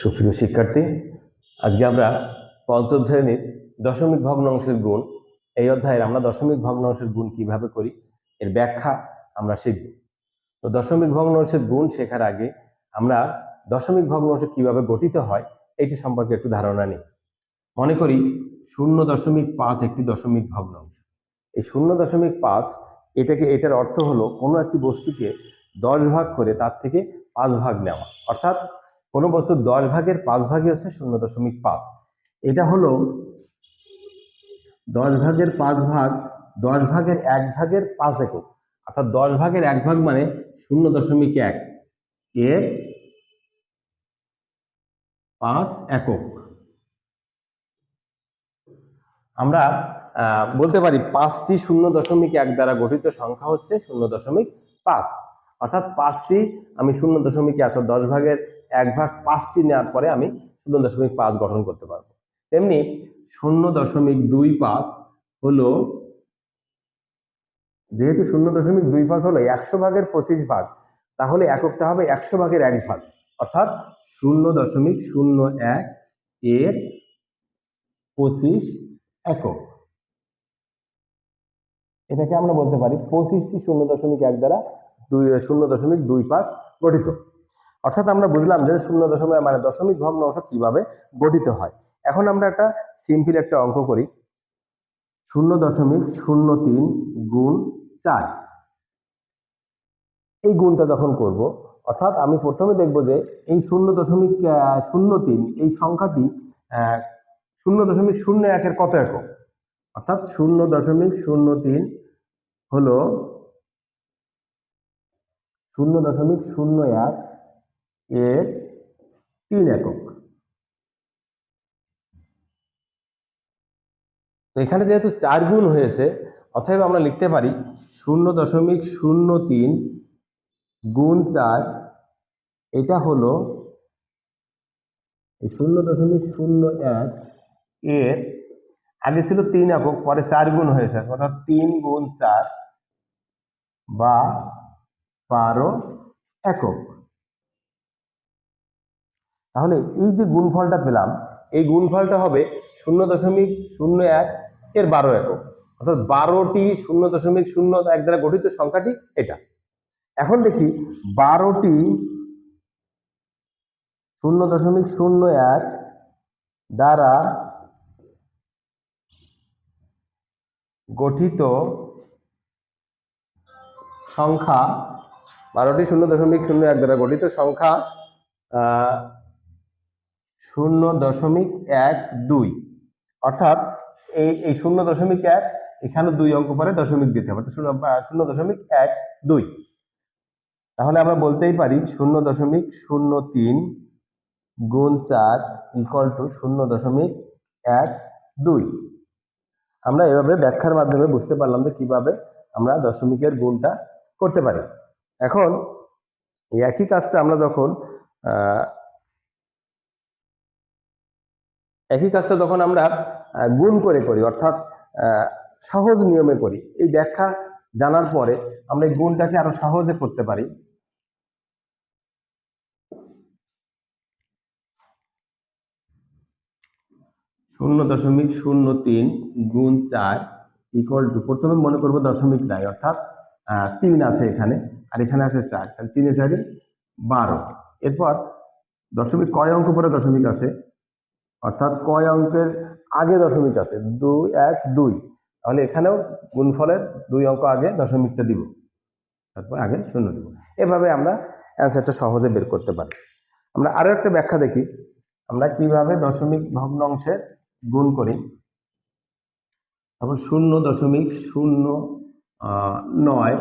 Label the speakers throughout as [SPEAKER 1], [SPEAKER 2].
[SPEAKER 1] সুপ্রিয় শিক্ষার্থী, আজকে আমরা পঞ্চম শ্রেণির দশমিক ভগ্নাংশের গুণ, এই অধ্যায়ের আমরা দশমিক ভগ্নাংশের গুণ কীভাবে করি, এর ব্যাখ্যা আমরা শিখব। তো দশমিক ভগ্নাংশের গুণ শেখার আগে আমরা দশমিক ভগ্নাংশ কীভাবে গঠিত হয়, এটি সম্পর্কে একটু ধারণা নিই। মনে করি, শূন্য দশমিক পাঁচ একটি দশমিক ভগ্নাংশ এই শূন্য দশমিক পাঁচ, এটাকে, এটার অর্থ হলো কোনো একটি বস্তুকে দশ ভাগ করে তার থেকে পাঁচ ভাগ নেওয়া। অর্থাৎ কোনো বস্তুর দশ ভাগের পাঁচ ভাগই হচ্ছে শূন্য দশমিক পাঁচ। এটা হলো দশ ভাগের পাঁচ ভাগ, দশ ভাগের এক ভাগের পাঁচ একক। অর্থাৎ দশ ভাগের এক ভাগ মানে শূন্য দশমিক এক এর পাঁচ একক। আমরা বলতে পারি পাঁচটি শূন্য দশমিক এক দ্বারা গঠিত সংখ্যা হচ্ছে শূন্য দশমিক পাঁচ। অর্থাৎ পাঁচটি আমি শূন্য দশমিক অর্থাৎ দশ ভাগের এক ভাগ পাঁচটি নেওয়ার পরে আমি শূন্য দশমিক পাঁচ গঠন করতে পারব। তেমনি শূন্য দশমিক দুই পাঁচ হলো, যেহেতু শূন্য দশমিক দুই পাঁচ হলো একশো ভাগের পঁচিশ ভাগ, তাহলে এককটা হবে একশো ভাগের এক ভাগ। অর্থাৎ শূন্য দশমিক শূন্য এক এর পঁচিশ একক। এটাকে আমরা বলতে পারি পঁচিশটি শূন্য দশমিক এক দ্বারা দুই, শূন্য দশমিক দুই পাঁচ গঠিত। অর্থাৎ আমরা বুঝলাম যে শূন্য দশমিক মানে দশমিক ভগ্নাংশ কীভাবে গঠিত হয়। এখন আমরা একটা সিম্পল একটা অঙ্ক করি। শূন্য দশমিক শূন্য তিন গুণ চার। এই গুণটা যখন করব, অর্থাৎ আমি প্রথমে দেখব যে এই শূন্য দশমিক শূন্য তিন, এই সংখ্যাটি শূন্য দশমিক শূন্য একের কত একক? অর্থাৎ শূন্য দশমিক শূন্য তিন হলো শূন্য দশমিক শূন্য এক এর তিন একক। তো এখানে যেহেতু চার গুণ হয়েছে, অতএব আমরা লিখতে পারি শূন্য দশমিক শূন্য তিন গুণ চার। এটা হলো শূন্য দশমিক শূন্য এক এর, আগে ছিল তিন একক, পরে চার গুণ হয়েছে, অর্থাৎ তিন গুণ চার বা বারো একক। তাহলে এই যে গুণফলটা পেলাম, এই গুণফলটা হবে শূন্য দশমিক শূন্য এক এর বারো একক। অর্থাৎ বারোটি শূন্য দশমিক শূন্য এক দ্বারা গঠিত সংখ্যাটি এটা। এখন দেখি বারোটি শূন্য দশমিক শূন্য এক দ্বারা গঠিত সংখ্যা, বারোটি শূন্য দশমিক শূন্য এক দ্বারা গঠিত সংখ্যা শূন্য দশমিক এক দুই। অর্থাৎ এই এই শূন্য দশমিক এক, এখানে দুই অঙ্ক পরে দশমিক দিতে হবে। শূন্য শূন্য দশমিক এক দুই। তাহলে আমরা বলতেই পারি শূন্য দশমিক শূন্য তিন গুণ চার ইকুয়াল টু শূন্য দশমিক এক দুই। আমরা এভাবে ব্যাখ্যার মাধ্যমে বুঝতে পারলাম যে কীভাবে আমরা দশমিকের গুণটা করতে পারি। এখন একই কাজটা আমরা যখন একই কাজটা তখন আমরা গুণ করে করি, অর্থাৎ সহজ নিয়মে করি, এই ব্যাখ্যা জানার পরে আমরা এই গুণটাকে আরও সহজে করতে পারি। শূন্য দশমিক শূন্য তিন গুণ চার ইকুয়াল টু প্রথমে মনে করব দশমিক নাই, অর্থাৎ তিন আছে এখানে, আর এখানে আছে চার, তাহলে তিনে চারি বারো। এরপর দশমিক কয় অঙ্ক পরে দশমিক আছে? অর্থাৎ কয় অঙ্কের আগে দশমিক আছে? দুই এক, দুই। তাহলে এখানেও গুণফলের দুই অঙ্ক আগে দশমিকটা দিব। তারপর আগে শূন্য দিব। এভাবে আমরা অ্যান্সারটা সহজে বের করতে পারি। আমরা আরও একটা ব্যাখ্যা দেখি। আমরা কীভাবে দশমিক ভগ্নাংশের গুণ করি? তারপর শূন্য দশমিক শূন্য নয়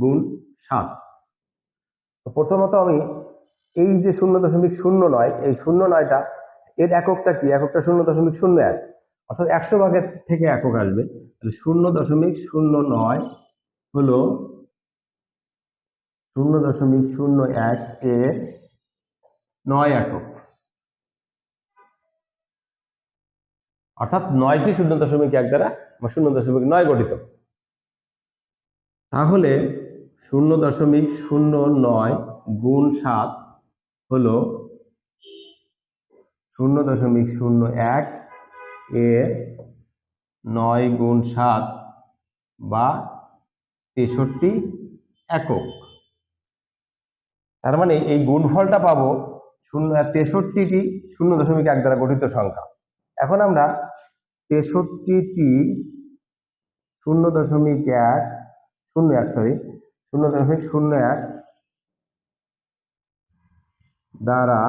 [SPEAKER 1] গুণ সাত। প্রথমত আমি এই যে শূন্য দশমিক শূন্য নয়, এই শূন্য নয়টা এর এককটা কি? এককটা শূন্য দশমিক শূন্য এক। অর্থাৎ একশো ভাগের থেকে একক আসবে। তাহলে শূন্য দশমিক শূন্য নয় হলো শূন্য দশমিক শূন্য এক এর নয় একক। অর্থাৎ নয়টি শূন্য দশমিক এক দ্বারা বা শূন্য দশমিক নয় গঠিত। তাহলে শূন্য দশমিক শূন্য নয় গুণ সাত হলো শূন্য দশমিক শূন্য এক এর নয় গুণ সাত বা তেষট্টি একক। তার মানে এই গুণফলটা পাবো শূন্য তেষট্টিটি শূন্য দশমিক এক দ্বারা গঠিত সংখ্যা। এখন আমরা তেষট্টিটি শূন্য দশমিক এক, শূন্য এক সরি শূন্য দশমিক শূন্য এক দ্বারা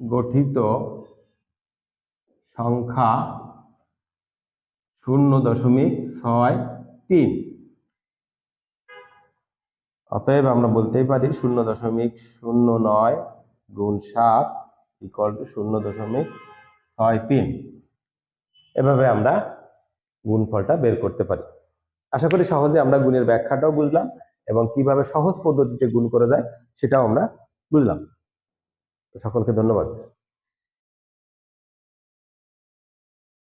[SPEAKER 1] গঠিত সংখ্যা শূন্য দশমিক ছয় তিন। অতএব আমরা বলতেই পারি শূন্য দশমিক শূন্য নয় গুণ সাত ইকুয়াল টু শূন্য দশমিক ছয় তিন। এভাবে আমরা গুণফলটা বের করতে পারি। আশা করি সহজে আমরা গুণের ব্যাখ্যাটাও বুঝলাম এবং কীভাবে সহজ পদ্ধতিতে গুণ করা যায় সেটাও আমরা বুঝলাম। সকলকে ধন্যবাদ।